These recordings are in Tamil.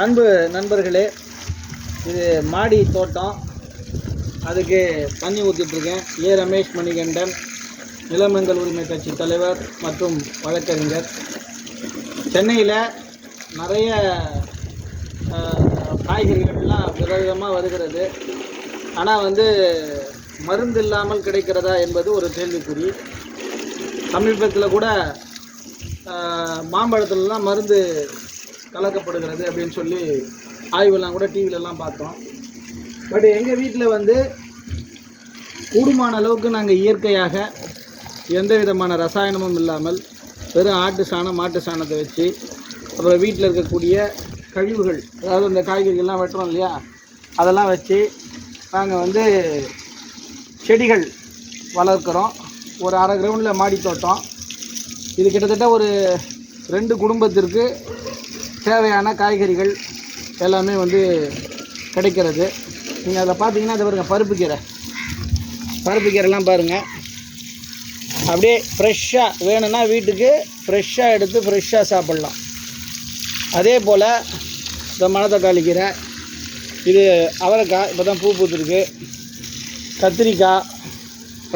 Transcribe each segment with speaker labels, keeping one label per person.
Speaker 1: அன்பு நண்பர்களே இது மாடி தோட்டம். அதுக்கு தண்ணி ஊற்றிட்டுருக்கேன் ஏ ரமேஷ் மணிகண்டன் நிலமங்கள் உரிமை கட்சி தலைவர் மற்றும் வழக்கறிஞர். சென்னையில் நிறைய காய்கறிகள்லாம் விதவிதமாக வருகிறது. ஆனால் வந்து மருந்து இல்லாமல் கிடைக்கிறதா என்பது ஒரு கேள்விக்குறி. சமீபத்தில் கூட மாம்பழத்துலலாம் மருந்து கலக்கப்படுகிறது அப்படின்னு சொல்லி ஆய்வெல்லாம் கூட டிவிலெல்லாம் பார்த்தோம். பட் எங்கள் வீட்டில் வந்து கூடுமான அளவுக்கு நாங்கள் இயற்கையாக எந்த விதமான ரசாயனமும் இல்லாமல் வெறும் ஆட்டு சாணம் மாட்டு சாணத்தை வச்சு அப்புறம் வீட்டில் இருக்கக்கூடிய கழிவுகள் அதாவது இந்த காய்கறிகள்லாம் வெட்டுறோம் இல்லையா? அதெல்லாம் வச்சு நாங்கள் வந்து செடிகள் வளர்க்குறோம். ஒரு அரை கிரவுண்டில் மாடி தோட்டம் இது கிட்டத்தட்ட ஒரு ரெண்டு குடும்பத்திற்கு தேவையான காய்கறிகள் எல்லாமே வந்து கிடைக்கிறது. நீங்கள் அதில் பார்த்தீங்கன்னா அதை பாருங்கள் பருப்பு கீரை. பருப்பு கீரைலாம் பாருங்கள் அப்படியே ஃப்ரெஷ்ஷாக வேணும்னா வீட்டுக்கு ஃப்ரெஷ்ஷாக எடுத்து ஃப்ரெஷ்ஷாக சாப்பிட்லாம். அதே போல் இந்த மணத்தக்காளி கீரை இது அவரைக்காய் இப்போ தான் பூ பூத்துருக்கு. கத்திரிக்காய்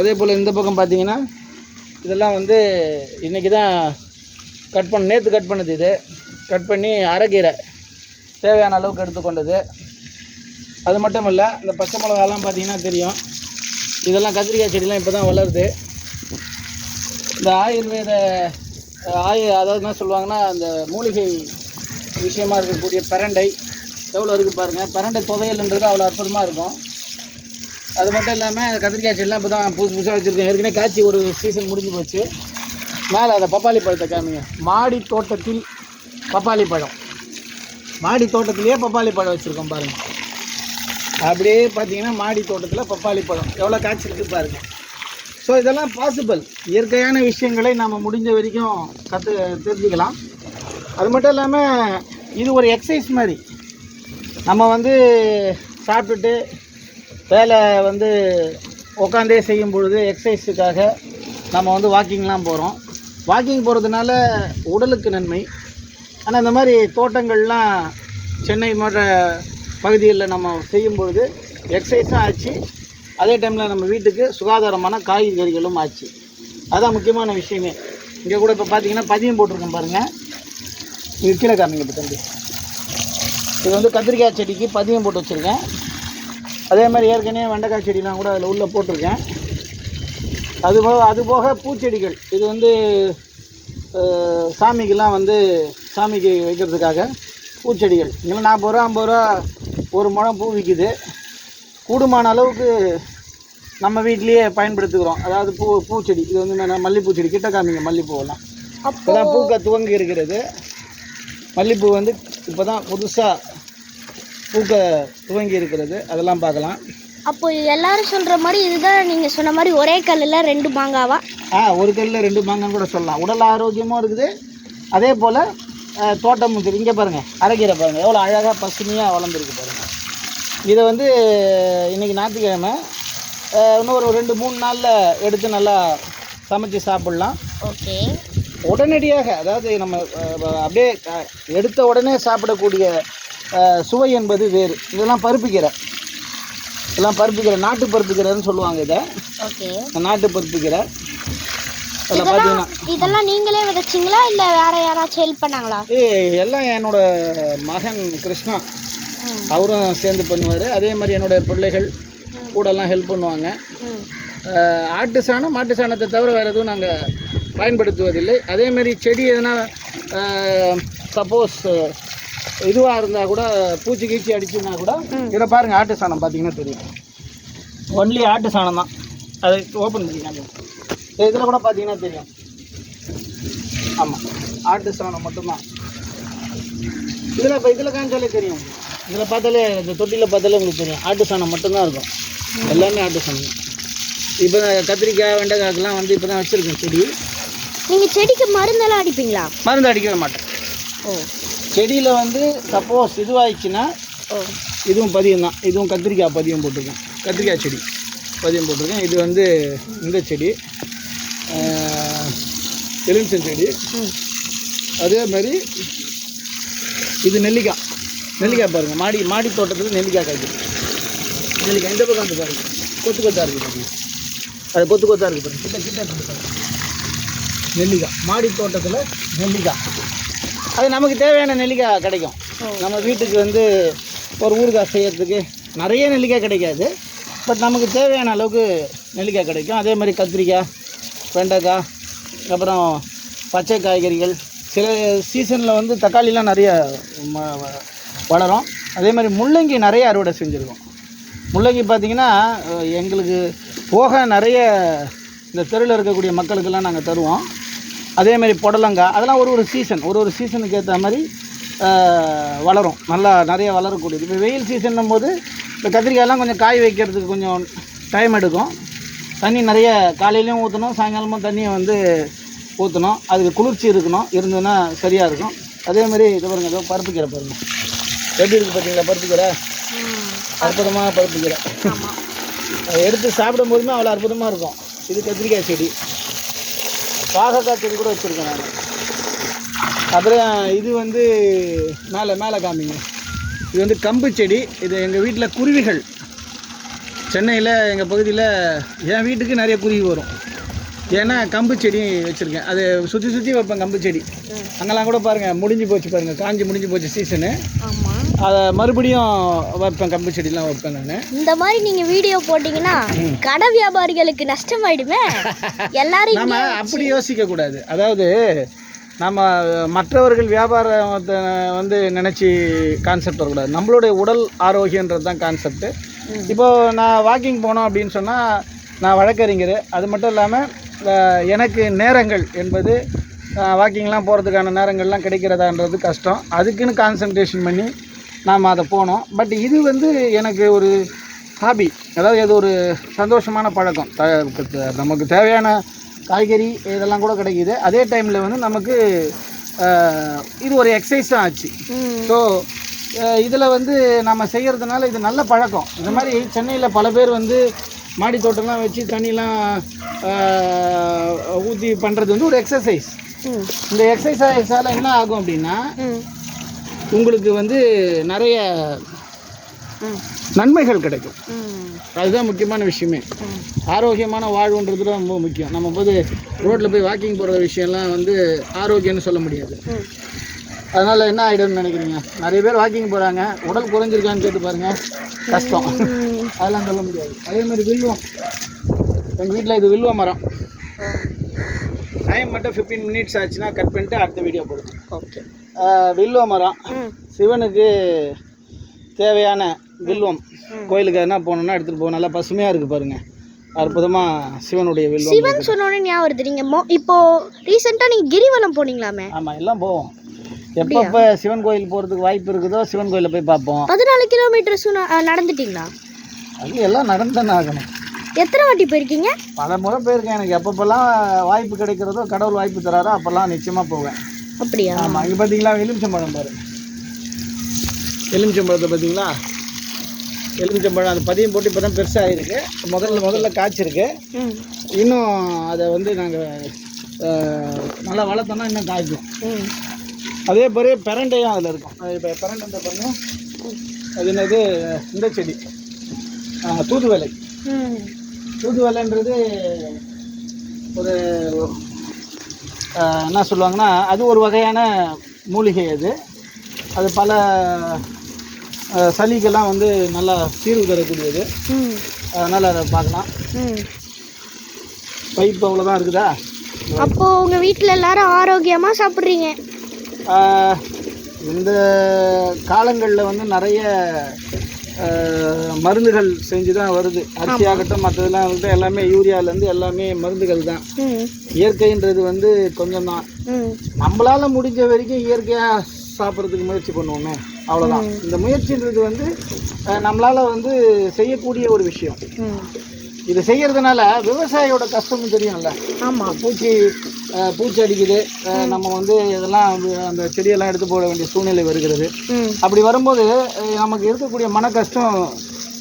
Speaker 1: அதே போல் இந்த பக்கம் பார்த்தீங்கன்னா இதெல்லாம் வந்து இன்றைக்கி தான் கட் பண்ண நேற்று கட் பண்ணது இது. கட் பண்ணி அரைக்கீரை தேவையான அளவுக்கு எடுத்துக்கொண்டது. அது மட்டும் இல்லை இந்த பச்சை மிளகாலாம் பார்த்தீங்கன்னா தெரியும். இதெல்லாம் கத்திரிக்காய் செடிலாம் இப்போ தான் வளருது. இந்த ஆயுர்வேத ஆயு அதாவது என்ன சொல்லுவாங்கன்னா அந்த மூலிகை விஷயமா இருக்கக்கூடிய பிரண்டை எவ்வளோ இருக்குது பாருங்கள் பரண்டை துவையல்ன்றது அவ்வளோ அற்புதமாக இருக்கும். அது மட்டும் இல்லாமல் கத்திரிக்காய் செடிலாம் இப்போ தான் புதுசு புதுசாக வச்சுருக்கேன். ஏற்கனவே காய்ச்சி ஒரு சீசன் முடிஞ்சு போச்சு. மேலே அந்த பப்பாளி பழத்தை காமிங்க. மாடி தோட்டத்தில் பப்பாளி பழம். மாடி தோட்டத்திலேயே பப்பாளி பழம் வச்சுருக்கோம் பாருங்கள் அப்படியே பார்த்தீங்கன்னா மாடி தோட்டத்தில் பப்பாளி பழம். எவ்வளோ காய்ச்சிருக்கு பாருங்கள் ஸோ இதெல்லாம் பாசிபிள் இயற்கையான விஷயங்களை நம்ம முடிஞ்ச வரைக்கும் கற்று தெரிஞ்சுக்கலாம். அது மட்டும் இல்லாமல் இது ஒரு எக்ஸசைஸ் மாதிரி. நம்ம வந்து சாப்பிட்டுட்டு வேலை வந்து உட்காந்தே செய்யும் பொழுது எக்ஸசைஸுக்காக நம்ம வந்து வாக்கிங்லாம் போகிறோம் வாக்கிங் போகிறதுனால உடலுக்கு நன்மை. ஆனால் இந்த மாதிரி தோட்டங்கள்லாம் சென்னை மாவட்ட பகுதிகளில் நம்ம செய்யும்பொழுது எக்ஸசைஸும் ஆச்சு. அதே டைமில் நம்ம வீட்டுக்கு சுகாதாரமான காய்கறிகளும் ஆச்சு. அதான் முக்கியமான விஷயமே. இங்கே கூட இப்போ பார்த்தீங்கன்னா பதியம் போட்டிருக்கேன் பாருங்கள் இது கீழே காமிங்க இப்போ தம்பி. இது வந்து கத்திரிக்காய் செடிக்கு பதியம் போட்டு வச்சுருக்கேன். அதே மாதிரி ஏற்கனவே வெண்டைக்காய் செடிலாம் கூட அதில் உள்ளே போட்டிருக்கேன். அது போக அது போக பூச்செடிகள். இது வந்து சாமிக்கெல்லாம் வந்து சாமிக்கு வைக்கிறதுக்காக பூச்செடிகள். இங்கே நாற்பது ரூபா ஐம்பது ரூபா ஒரு முழம் பூ விற்கிது கூடுமான அளவுக்கு நம்ம வீட்லேயே பயன்படுத்துகிறோம். அதாவது பூ பூச்செடி. இது வந்து என்ன மல்லிப்பூ செடி கிட்ட காமிங்க மல்லிப்பூவெல்லாம். இப்போ தான் பூக்க துவங்கி இருக்கிறது. மல்லிப்பூ வந்து இப்போ தான் புதுசாக பூக்க துவங்கி இருக்கிறது. அதெல்லாம் பார்க்கலாம்.
Speaker 2: அப்போ எல்லாரும் சொல்ற மாதிரி இதுதான் நீங்க சொன்ன மாதிரி ஒரே கல்லுல ரெண்டு மாங்காவா?
Speaker 1: ஆ ஒரு கல்லில் ரெண்டு மாங்கன்னு கூட சொல்லலாம். உடல் ஆரோக்கியமும் இருக்குது. அதே போல் தோட்டமும் சரி இங்கே பாருங்கள் அரைக்கீரை பாருங்கள் எவ்வளோ அழகாக பசுமையாக வளர்ந்துருக்கு பாருங்கள் இதை வந்து இன்றைக்கி ஞாயிற்றுக்கிழமை இன்னும் ஒரு ரெண்டு மூணு நாளில் எடுத்து நல்லா சமைச்சு சாப்பிட்லாம்.
Speaker 2: ஓகே.
Speaker 1: உடனடியாக அதாவது நம்ம அப்படியே எடுத்த உடனே சாப்பிடக்கூடிய சுவை என்பது வேறு. இதெல்லாம் பருப்பு கீரை. இதெல்லாம் பருப்பு கீரை நாட்டு பருப்பு கீரைன்னு சொல்லுவாங்க இதை.
Speaker 2: ஓகே.
Speaker 1: நாட்டு பருப்பு கீரை அதில் பார்த்தீங்கன்னா
Speaker 2: இதெல்லாம் நீங்களே விதைச்சிங்களா இல்ல வேற யாராச்சும் ஹெல்ப் பண்ணாங்களா?
Speaker 1: ஏய் எல்லாம் என்னோட மகன் கிருஷ்ணா. அவரும் சேர்ந்து பண்ணுவார். அதே மாதிரி என்னோட பிள்ளைகள் கூடலாம் ஹெல்ப் பண்ணுவாங்க. ஆட்டு சாணம் மாட்டு சாணத்தை தவிர வேறு எதுவும் நாங்கள் பயன்படுத்துவதில்லை. அதே மாதிரி செடி எதனா சப்போஸ் இதுவாக இருந்தால் கூட பூச்சி கீச்சி அடிச்சுன்னா கூட இதை பாருங்கள் ஆட்டு சாணம் பார்த்தீங்கன்னா தெரியும். ஒன்லி ஆட்டு சாணம் தான். அதை ஓப்பன் பண்ணிக்காங்க இதில் கூட பார்த்தீங்கன்னா தெரியும். ஆமாம் ஆட்டு சாணம் மட்டும்தான். இதில் இப்போ இதில் காமிச்சாலே தெரியும். இதில் பார்த்தாலே இந்த தொட்டியில் பார்த்தாலே உங்களுக்கு தெரியும். ஆட்டு சாணம் மட்டும்தான் இருக்கும். எல்லாமே ஆட்டு சாணம். இப்போ கத்திரிக்காய் வெண்டைக்காய்க்கெல்லாம் வந்து இப்போ தான் வச்சுருக்கேன் செடி.
Speaker 2: நீங்க செடிக்கு மருந்தெல்லாம் அடிப்பீங்களா?
Speaker 1: மருந்து அடிக்கவே மாட்டேன்.
Speaker 2: ஓ.
Speaker 1: செடியில் வந்து சப்போஸ் இதுவாகிடுச்சுன்னா இதுவும் பதியம் தான் இதுவும் கத்திரிக்காய் பதியம் போட்டிருக்கேன். கத்திரிக்காய் செடி பதியம் போட்டிருக்கேன். இது வந்து இந்த செடி. எலுமிச்சம் செடி. அதே மாதிரி இது நெல்லிக்காய். நெல்லிக்காய் பாருங்கள் மாடி மாடி தோட்டத்தில் நெல்லிக்காய் காய்க்குது. நெல்லிக்காய் இந்த பக்கம் வந்து பாருங்க. கொத்து கொத்தா இருக்குது பாருங்க. அது கொத்து கொத்தா இருக்குது பாருங்க. கிட்ட கிட்ட நெல்லிக்காய். மாடி தோட்டத்தில் நெல்லிக்காய். அது நமக்கு தேவையான நெல்லிக்காய் கிடைக்கும். நம்ம வீட்டுக்கு வந்து ஒரு ஊறுகாய் செய்யறதுக்கு நிறைய நெல்லிக்காய் கிடைக்காது. பட் நமக்கு தேவையான அளவுக்கு நெல்லிக்காய் கிடைக்கும். அதே மாதிரி கத்திரிக்காய் வெண்டைக்காய் அப்புறம் பச்சை காய்கறிகள். சில சீசனில் வந்து தக்காளிலாம் நிறைய வளரும். அதே மாதிரி முள்ளங்கி நிறைய அறுவடை செஞ்சுருக்கோம். முள்ளங்கி பார்த்திங்கன்னா எங்களுக்கு போக நிறைய இந்த தெருவில் இருக்கக்கூடிய மக்களுக்கெல்லாம் நாங்கள் தருவோம். அதே மாதிரி புடலங்காய் அதெல்லாம் ஒரு ஒரு சீசன் ஒரு ஒரு சீசனுக்கு ஏற்ற மாதிரி வளரும். நல்லா நிறைய வளரக்கூடியது. இப்போ வெயில் சீசன்னும் போது இந்த கத்திரிக்காயெல்லாம் கொஞ்சம் காய் வைக்கிறதுக்கு கொஞ்சம் டைம் எடுக்கும். தண்ணி நிறைய காலையிலையும் ஊற்றணும் சாயங்காலமும் தண்ணியை வந்து ஊற்றணும் அதுக்கு குளிர்ச்சி இருக்கணும் இருந்ததுன்னா சரியாக இருக்கும். அதே மாதிரி இது பாருங்க ஏதோ பருப்பு கீரை பாருங்க. எப்படி இருக்குது பார்த்தீங்களா பருப்பு கீரை? அற்புதமாக பருப்பு. கீரை. எடுத்து சாப்பிடும் போதுமே அவ்வளோ அற்புதமாக இருக்கும். இது கத்திரிக்காய் செடி. பாகக்காய் செடி கூட வச்சுருக்கேன் நான். அப்புறம் இது வந்து மேலே மேலே காமிங்க. இது வந்து கம்பு செடி. இது எங்கள் வீட்டில் குருவிகள். சென்னையில் எங்கள் பகுதியில் என் வீட்டுக்கு நிறைய குருவி வரும். ஏன்னா கம்பு செடி வச்சுருக்கேன். அது சுற்றி சுற்றி வைப்பேன் கம்பு செடி. அங்கெல்லாம் கூட பாருங்கள் முடிஞ்சு போச்சு பாருங்கள் காஞ்சி முடிஞ்சு போச்சு சீசனு. அதை மறுபடியும் வைப்பேன் கம்பு செடிலாம் வைப்பேன் நான்.
Speaker 2: இந்த மாதிரி நீங்க வீடியோ போட்டீங்கன்னா கடை வியாபாரிகளுக்கு நஷ்டமாயிடுமே. எல்லாரும்
Speaker 1: நம்ம அப்படி யோசிக்க கூடாது அதாவது நம்ம மற்றவர்கள் வியாபாரத்தை வந்து நினச்சி கான்செப்ட் வரக்கூடாது. நம்மளுடைய உடல் ஆரோக்கியன்றது தான் கான்செப்ட்டு இப்போ நான் வாக்கிங் போனோம் அப்படின்னு சொன்னால் நான் வழக்கறிஞர். அது மட்டும் இல்லாமல் எனக்கு நேரங்கள் என்பது வாக்கிங்லாம் போகிறதுக்கான நேரங்கள்லாம் கிடைக்கிறதான்றது கஷ்டம். அதுக்குன்னு கான்சன்ட்ரேஷன் பண்ணி நாம் அதை போனோம். பட் இது வந்து எனக்கு ஒரு ஹாபி அதாவது இது ஒரு சந்தோஷமான பழக்கம். த- நமக்கு தேவையான காய்கறி இதெல்லாம் கூட கிடைக்குது. அதே டைமில் வந்து நமக்கு இது ஒரு எக்ஸசைஸ் தான் ஆச்சு. ஸோ இதில் வந்து நம்ம செய்கிறதுனால இது நல்ல பழக்கம். இந்த மாதிரி சென்னையில் பல பேர் வந்து மாடி தோட்டம்லாம் வச்சு தண்ணிலாம் ஊற்றி பண்ணுறது வந்து ஒரு எக்ஸசைஸ் இந்த எக்ஸசைஸால் என்ன ஆகும் அப்படின்னா உங்களுக்கு வந்து நிறைய நன்மைகள் கிடைக்கும். அதுதான் முக்கியமான விஷயமே. ஆரோக்கியமான வாழ்வுன்றது தான் ரொம்ப முக்கியம். நம்ம போது ரோட்டில் போய் வாக்கிங் போகிற விஷயம்லாம் வந்து ஆரோக்கியம்னு சொல்ல முடியாது. அதனால் என்ன ஆகிடும்னு நினைக்கிறீங்க? நிறைய பேர் வாக்கிங் போகிறாங்க உடல் குறைஞ்சிருக்கான்னு கேட்டு பாருங்க. கஷ்டம். அதெல்லாம் சொல்ல முடியாது. அதே மாதிரி வில்வம். எங்கள் வீட்டில் இது வில்வ மரம். டைம் மட்டும் ஃபிஃப்டீன் மினிட்ஸ் ஆச்சுன்னா கட் பண்ணிட்டு அடுத்த வீடியோ போடுங்க.
Speaker 2: ஓகே.
Speaker 1: வில்வ மரம். சிவனுக்கு தேவையான வில்வம். கோயிலுக்கு எதனா போகணுன்னா எடுத்துகிட்டு போக நல்லா பசுமையாக இருக்குது பாருங்கள் அற்புதமாக சிவனுடைய வில்வம்
Speaker 2: சிவன் சொன்னோடனே ஞாபகம் வருது. நீங்க மோ இப்போ ரீசெண்டாக நீங்க கிரிவலம் போனீங்களாமே?
Speaker 1: ஆமாம் எல்லாம் போவோம். எப்பப்போ சிவன் கோயில் போகிறதுக்கு வாய்ப்பு இருக்குதோ சிவன் கோயிலில் போய் பார்ப்போம்.
Speaker 2: பதினாலு கிலோமீட்டர்ஸ் நடந்துட்டீங்களா?
Speaker 1: அது எல்லாம் நடந்துதானே ஆகணும்.
Speaker 2: எத்தனை வாட்டி போயிருக்கீங்க?
Speaker 1: பல முறை போயிருக்கேன் எனக்கு. எப்பப்பெல்லாம் வாய்ப்பு கிடைக்கிறதோ கடவுள் வாய்ப்பு தராரோ அப்போல்லாம் நிச்சயமாக போவேன்.
Speaker 2: அப்படியா?
Speaker 1: ஆமாம் இங்கே பார்த்தீங்களா எலுமிச்சம்பழம் பாரு. எலுமிச்சம்பழத்தை பார்த்தீங்களா எலுமிச்சம்பழம் அது பதியம் போட்டு இப்போ தான் பெருசாக இருக்கு முதல்ல முதல்ல காய்ச்சிருக்கு. இன்னும் அதை வந்து நாங்கள் நல்லா வளர்த்தோம்னா இன்னும் காய்க்கும். அதே மாதிரி பிரண்டையும் அதில் இருக்கும். இப்போ பிரண்டை பாருங்க. அது என்னது? இந்த செடி.
Speaker 2: ம்.
Speaker 1: தூதுவளைன்றது ஒரு என்ன சொல்லுவாங்கன்னா அது ஒரு வகையான மூலிகை அது. அது பல சளிக்கெல்லாம் வந்து நல்லா தீர்வு தரக்கூடியது. அதனால் அதை பார்க்கலாம்.
Speaker 2: ம்.
Speaker 1: பைப் அவ்வளோதான் இருக்குதா?
Speaker 2: அப்போ உங்க வீட்டில் எல்லாரும் ஆரோக்கியமா சாப்பிட்றீங்க?
Speaker 1: இந்த காலங்களில் வந்து நிறைய மருந்துகள் செஞ்சு தான் வருது. அரிசி ஆகட்டும் மற்றதெல்லாம் ஆகட்டும் எல்லாமே யூரியாலேருந்து எல்லாமே மருந்துகள் தான். இயற்கைன்றது வந்து கொஞ்சம் தான் நம்மளால் முடிஞ்ச வரைக்கும் இயற்கையாக சாப்பிட்றதுக்கு முயற்சி பண்ணுவோமே அவ்வளோதான் இந்த முயற்சின்றது வந்து நம்மளால வந்து செய்யக்கூடிய ஒரு விஷயம். இது செய்யறதுனால விவசாயியோட கஷ்டமும் தெரியும்ல.
Speaker 2: ஆமாம்
Speaker 1: பூச்சி பூச்சி அடிக்குது. நம்ம வந்து இதெல்லாம் அந்த செடியெல்லாம் எடுத்து போட வேண்டிய சூழ்நிலை வருகிறது. அப்படி வரும்போது நமக்கு இருக்கக்கூடிய மன கஷ்டம்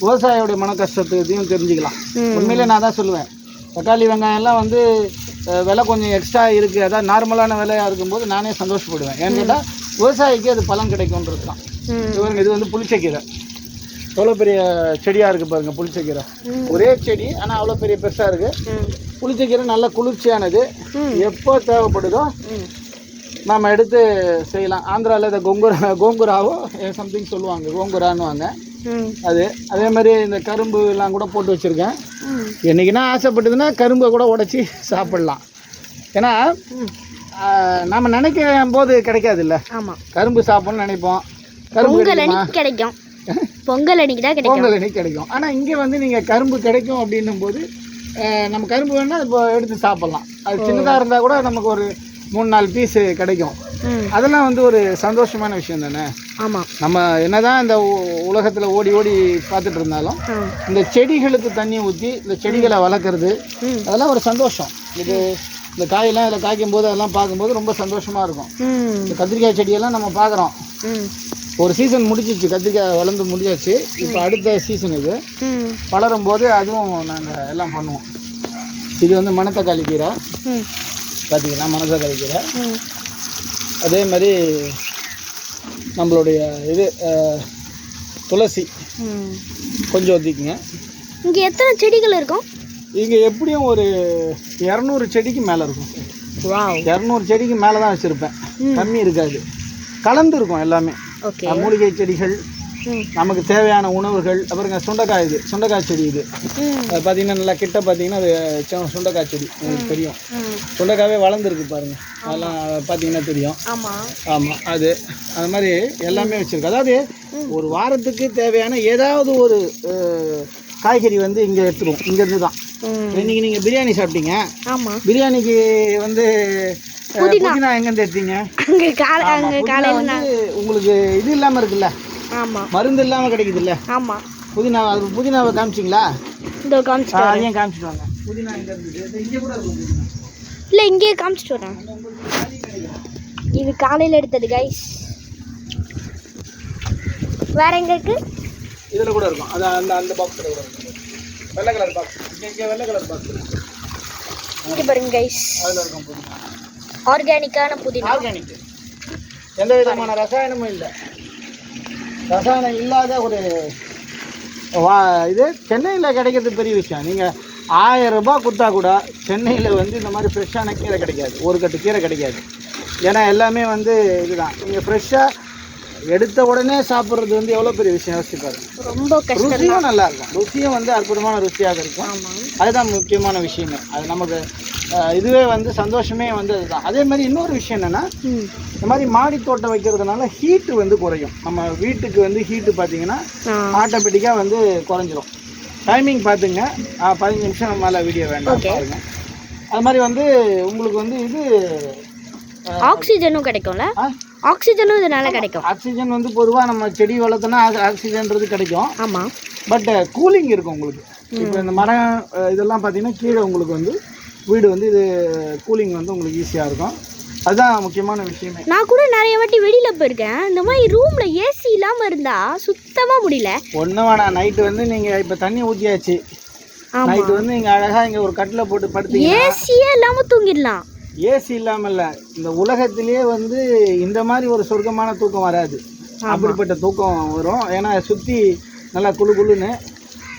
Speaker 1: விவசாயியோடைய மன கஷ்டத்தையும் தெரிஞ்சுக்கலாம். உண்மையிலே நான் தான் சொல்லுவேன். தக்காளி வெங்காயம் எல்லாம் வந்து விலை கொஞ்சம் எக்ஸ்ட்ரா இருக்குது அதாவது நார்மலான விலையாக இருக்கும்போது நானே சந்தோஷப்படுவேன். ஏன்னு கேட்டால் விவசாயிக்கு அது பலன் கிடைக்கும்ன்றது தான். இது வந்து புளிச்சக்கீரை. எவ்வளோ பெரிய செடியாக இருக்குது பாருங்க புளிச்சக்கீரை. ஒரே செடி ஆனால் அவ்வளோ பெரிய பெருசாக இருக்குது புளிச்சக்கீரை நல்ல குளிர்ச்சியானது. எப்போ தேவைப்படுதோ
Speaker 2: ம்.
Speaker 1: நம்ம எடுத்து செய்யலாம். ஆந்திராவில் இதை கொங்குரா கோங்குராவோ சம்திங் சொல்லுவாங்க கோங்குரான்னுவாங்க. அது அதே மாதிரி இந்த கரும்பு எல்லாம் கூட போட்டு வச்சுருக்கேன்.
Speaker 2: ம்.
Speaker 1: என்றைக்குன்னா ஆசைப்பட்டதுன்னா கரும்பை கூட உடச்சி சாப்பிட்லாம். ஏன்னா நம்ம நினைக்கும் போது கிடைக்காதுல்ல.
Speaker 2: ஆமாம்
Speaker 1: கரும்பு சாப்பிட்ணும்னு நினைப்போம். கரும்பு கிடைக்கும்.
Speaker 2: பொங்கல் அன்னைக்கு தான் கிடைக்கும்.
Speaker 1: பொங்கல் அன்னைக்கு கிடைக்கும். ஆனால் இங்கே வந்து நீங்கள் கரும்பு கிடைக்கும் அப்படின்னும் போது நம்ம கரும்பு வேணால் இப்போ எடுத்து சாப்பிட்லாம். அது சின்னதாக இருந்தால் கூட நமக்கு ஒரு மூணு நாலு பீஸு கிடைக்கும். அதெல்லாம் வந்து ஒரு சந்தோஷமான விஷயம் தானே?
Speaker 2: ஆமாம்
Speaker 1: நம்ம என்னதான் இந்த உலகத்தில் ஓடி ஓடி பார்த்துட்டு இருந்தாலும் இந்த செடிகளுக்கு தண்ணி ஊற்றி இந்த செடிகளை வளர்க்குறது அதெல்லாம் ஒரு சந்தோஷம். இது இந்த காயெல்லாம் இதில் காய்க்கும் போது அதெல்லாம் பார்க்கும்போது ரொம்ப சந்தோஷமாக இருக்கும். இந்த கத்திரிக்காய் செடியெல்லாம் நம்ம பார்க்குறோம். ஒரு சீசன் முடிஞ்சிச்சு கத்திரிக்காய் வளர்ந்து முடிஞ்சாச்சு. இப்போ அடுத்த சீசன் இது. வளரும் போது அதுவும் நாங்கள் எல்லாம் பண்ணுவோம். இது வந்து மணத்தக்காளி கீரை பார்த்தீங்கன்னா மணத்தக்காளி கீரை அதே மாதிரி நம்மளுடைய இது துளசி. கொஞ்சம் ஒத்திக்குங்க
Speaker 2: இங்கே எத்தனை செடிகள் இருக்கும்?
Speaker 1: இங்கே எப்படியும் ஒரு இரநூறு செடிக்கு மேலே இருக்கும். இரநூறு செடிக்கு மேலே தான் வச்சுருப்பேன். கம்மி இருக்காது. கலந்து இருக்கும் எல்லாமே. மூலிகை செடிகள் நமக்கு தேவையான உணவுகள் அப்புறங்க சுண்டைக்காய் இது சுண்டைக்காய் செடி இது. பார்த்தீங்கன்னா நல்லா கிட்ட பார்த்தீங்கன்னா அது சுண்டைக்காய் செடி உங்களுக்கு தெரியும். சுண்டைக்காவே வளர்ந்துருக்கு பாருங்க. அதெல்லாம் பார்த்தீங்கன்னா தெரியும்.
Speaker 2: ஆமாம்
Speaker 1: ஆமாம் அது. அது மாதிரி எல்லாமே வச்சுருக்கு. அதாவது ஒரு வாரத்துக்கு தேவையான ஏதாவது ஒரு காய்கறி வந்து இங்கே எடுத்துருவோம். இங்கேருந்து தான் இன்னைக்கு நீங்கள் பிரியாணி சாப்பிட்டீங்க.
Speaker 2: ஆமாம்
Speaker 1: பிரியாணிக்கு வந்து புதினா. எங்கேருந்து எடுத்தீங்க?
Speaker 2: அங்கே காலை அங்கே காலையில்
Speaker 1: உங்களுக்கு இது இல்லாமல் இருக்குல்ல?
Speaker 2: ஆமாம்
Speaker 1: மருந்து இல்லாமல் கிடைக்குதுல்ல?
Speaker 2: ஆமாம்
Speaker 1: புதினா அது புதினாவை காமிச்சிங்களா?
Speaker 2: இதோ
Speaker 1: ஆ,
Speaker 2: காமிச்சிட்டு
Speaker 1: அதையும் காமிச்சிட்டு வாங்க. புதினா இங்கே கூட
Speaker 2: இல்லை இங்கேயே காமிச்சிட்டு வரேன். இது காலையில் எடுத்தது கைஸ் வேற எங்க இருக்கு?
Speaker 1: இதில் கூட இருக்கும். அது அந்த அந்த பாக்ஸில் கூட இருக்கும். வெள்ளை கலர் பாக்ஸ் இங்கே இங்கே வெள்ளை கலர் பாக்ஸ்
Speaker 2: இங்க பாருங்க கைஸ்
Speaker 1: அதில் இருக்கும் புதினா.
Speaker 2: ஆர்கானிக்கான புதினா.
Speaker 1: ஆர்கானிக் எந்த விதமான ரசாயனமும் இல்லை. ரசாயனம் இல்லாத ஒரு வா இது சென்னையில் கிடைக்கிறது பெரிய விஷயம். நீங்கள் ஆயிரம் ரூபாய் கொடுத்தா கூட சென்னையில் வந்து இந்த மாதிரி ஃப்ரெஷ்ஷான கீரை கிடைக்காது. ஒரு கட்டு கீரை கிடைக்காது. ஏன்னா எல்லாமே வந்து இதுதான். நீங்கள் ஃப்ரெஷ்ஷாக எடுத்த உடனே சாப்பிட்றது வந்து எவ்வளோ பெரிய விஷயம்? யோசிச்சு பாருங்க.
Speaker 2: ரொம்ப
Speaker 1: ருசியும் நல்லா இருக்கும். ருசியும் வந்து அற்புதமான ருசியாக இருக்கும். அதுதான் முக்கியமான விஷயமே. அது நமக்கு இதுவே வந்து சந்தோஷமே வந்து அதுதான் அதே மாதிரி இன்னொரு விஷயம் என்னென்னா இந்த மாதிரி மாடி தோட்டம் வைக்கிறதுனால ஹீட்டு வந்து குறையும். நம்ம வீட்டுக்கு வந்து ஹீட்டு பார்த்தீங்கன்னா ஆட்டோமேட்டிக்காக வந்து குறைஞ்சிரும். டைமிங் பார்த்துங்க. பதினஞ்சு நிமிஷம் மேலே வீடியோ வேண்டாம். பாருங்க. அது மாதிரி வந்து உங்களுக்கு வந்து இது
Speaker 2: ஆக்சிஜனும் கிடைக்கும்ல? ஆக்சிஜனும் இதனால கிடைக்கும்.
Speaker 1: ஆக்சிஜன் வந்து பொதுவாக நம்ம செடி வளர்த்தோன்னா ஆக்- ஆக்சிஜன்றது கிடைக்கும்.
Speaker 2: ஆமாம்
Speaker 1: பட் கூலிங் இருக்கும் உங்களுக்கு. இப்போ இந்த மரம் இதெல்லாம் பார்த்தீங்கன்னா கீழே உங்களுக்கு வந்து வீடு வந்து இது கூலிங் வந்து உங்களுக்கு ஈஸியாக இருக்கும். அதுதான் முக்கியமான விஷயமே.
Speaker 2: நான் கூட நிறைய வாட்டி வெளியில போயிருக்கேன். இந்த மாதிரி ரூம்ல ஏசி இல்லாம இருந்தா சுத்தமா முடியல.
Speaker 1: ஒன்றும் வேணாம். நைட்டு வந்து நீங்கள் இப்போ தண்ணி ஊற்றியாச்சு நைட்டு வந்து இங்கே அழகாக இங்கே ஒரு கட்டில் போட்டு படுத்தீங்க
Speaker 2: ஏசியே இல்லாம தூங்கிடலாம்.
Speaker 1: ஏசி இல்லாமல் இல்லை இந்த உலகத்திலேயே வந்து இந்த மாதிரி ஒரு சொர்க்கமான தூக்கம் வராது. அப்படிப்பட்ட தூக்கம் வரும். ஏன்னா சுற்றி நல்லா குளு குளுன்னு.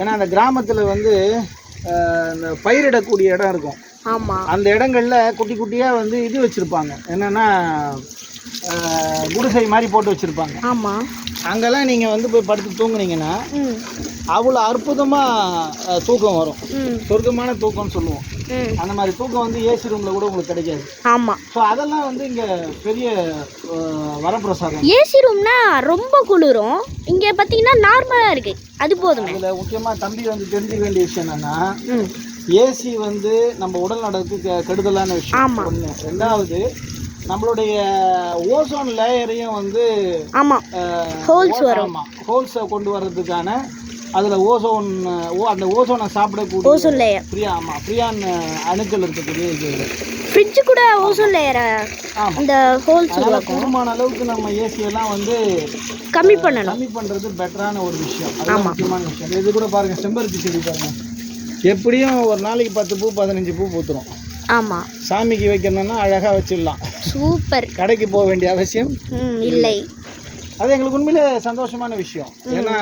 Speaker 1: ஏன்னா அந்த கிராமத்தில் வந்து இந்த பயிரிடக்கூடிய இடம் இருக்கும்.
Speaker 2: ஆமா.
Speaker 1: அந்த இடங்கள்ல குட்டி குட்டியாக வந்து இது வச்சுருப்பாங்க. என்னென்னா குடிசை மாதிரி போட்டு வச்சுருப்பாங்க.
Speaker 2: ஆமா.
Speaker 1: அங்கெல்லாம் நீங்கள் வந்து போய் படுத்து தூங்குனீங்கன்னா அவ்வளோ அற்புதமாக தூக்கம் வரும். சொர்க்கமான தூக்கம்னு சொல்லுவோம். அந்த மாதிரி தூக்கம் வந்து ஏசி ரூமில் கூட உங்களுக்கு கிடைக்காது.
Speaker 2: ஆமா.
Speaker 1: ஸோ அதெல்லாம் வந்து இங்கே பெரிய வரப்பிரசாதம்.
Speaker 2: ஏசி ரூம்னா ரொம்ப குளிரும். இங்க பாத்தீங்கன்னா நார்மலா இருக்கு. அது போதுமே.
Speaker 1: இதில் முக்கியமாக தம்பி வந்து தெரிஞ்சுக்க வேண்டிய விஷயம் என்னென்னா ஏசி வந்து நம்ம உடல் நலத்துக்கு கெடுதலான விஷயம். ஒன்று ரெண்டாவது நம்மளுடைய ஓசோன் லேயரையும் வந்து
Speaker 2: ஆமா. Holes வரும்.
Speaker 1: ஆமாம் ஹோல்ஸை கொண்டு வர்றதுக்கான அதில் ஓசோன் ஓ அந்த ஓசோனை சாப்பிடக்கூடிய
Speaker 2: ஓசோன் லேயர்
Speaker 1: ஃப்ரீயா ஆமாம் ஃப்ரீயான் அணுக்கள் இருக்கக்கூடிய இது.
Speaker 2: ஃப்ரிட்ஜ் கூட ஓசோன் லேயரை
Speaker 1: ஆமாம்
Speaker 2: அந்த ஹோல்ஸ்
Speaker 1: அதனால் கூடுமான அளவுக்கு நம்ம ஏசியெல்லாம் வந்து
Speaker 2: கம்மி பண்ணணும்.
Speaker 1: கம்மி பண்ணுறது பெட்டரான ஒரு விஷயம். அதுதான் முக்கியமான விஷயம். இது கூட பாருங்கள் செம்பருத்தி செடி பாருங்க. எப்படியும் ஒரு நாளைக்கு பத்து பூ பதினஞ்சு பூ பூத்துரும்.
Speaker 2: ஆமா.
Speaker 1: சாமிக்கு வைக்கணும்னா அழகாக வச்சிடலாம்.
Speaker 2: சூப்பர்
Speaker 1: கடைக்கு போக வேண்டிய அவசியம்
Speaker 2: இல்லை.
Speaker 1: அது எங்களுக்கு உண்மையிலே சந்தோஷமான விஷயம். ஏன்னா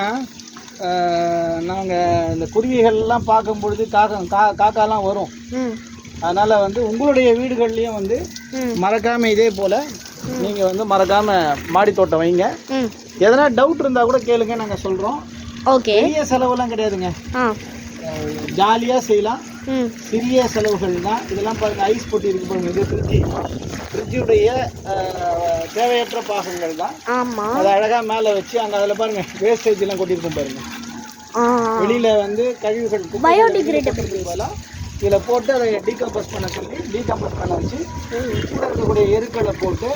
Speaker 1: நாங்கள் இந்த குருவிகள்லாம் பார்க்கும் பொழுது காக்கா கா காக்காலாம் வரும். அதனால் வந்து உங்களுடைய வீடுகள்லேயும் வந்து மறக்காமல் இதே போல் நீங்கள் வந்து மறக்காமல் மாடி தோட்டம் வைங்க எதனா டவுட் இருந்தால் கூட கேளுங்க நாங்கள் சொல்கிறோம்
Speaker 2: ஓகே.
Speaker 1: பெரிய செலவெல்லாம் கிடையாதுங்க. ஜாலியாக செய்யலாம். சிறிய செலவுகள் தான். இதெல்லாம் பாருங்கள் ஐஸ் போட்டி இருக்கு பாருங்க இது ஃப்ரிட்ஜு ஃப்ரிட்ஜுடைய தேவையற்ற பாகங்கள் தான். அதை அழகாக மேலே வச்சு அங்கே அதில் பாருங்கள் வேஸ்டேஜ் எல்லாம் கொட்டியிருக்கும் பாருங்க.
Speaker 2: ஆ.
Speaker 1: வெளியில் வந்து கழிவுகள். பதிலாக இதில் போட்டு அதை டீகம்போஸ் பண்ண சொல்லி டீகம்போஸ் பண்ண வச்சு கூட இருக்கக்கூடிய எருக்களை போட்டு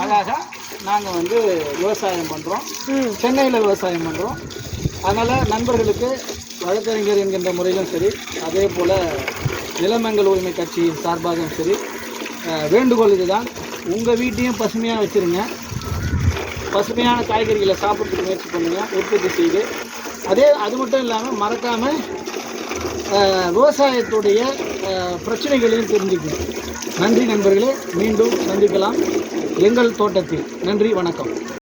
Speaker 1: அழகாக நாங்கள் வந்து விவசாயம் பண்ணுறோம் சென்னையில் விவசாயம் பண்ணுறோம் அதனால் நண்பர்களுக்கு வழக்கறிஞர் என்கின்ற முறையிலும் சரி அதே போல் நிலமங்கள் உரிமை கட்சியின் சார்பாகவும் சரி வேண்டுகோள் இதுதான். உங்கள் வீட்டையும் பசுமையாக வச்சுருங்க. பசுமையான காய்கறிகளை சாப்பிட்றதுக்கு முயற்சி பண்ணுங்கள் உற்பத்தி செய்து. அதே அது மட்டும் இல்லாமல் மறக்காமல் விவசாயத்துடைய பிரச்சனைகளையும் தெரிஞ்சுக்கணும். நன்றி நண்பர்களே மீண்டும் சந்திக்கலாம். எங்கள் தோட்டத்தில். நன்றி வணக்கம்.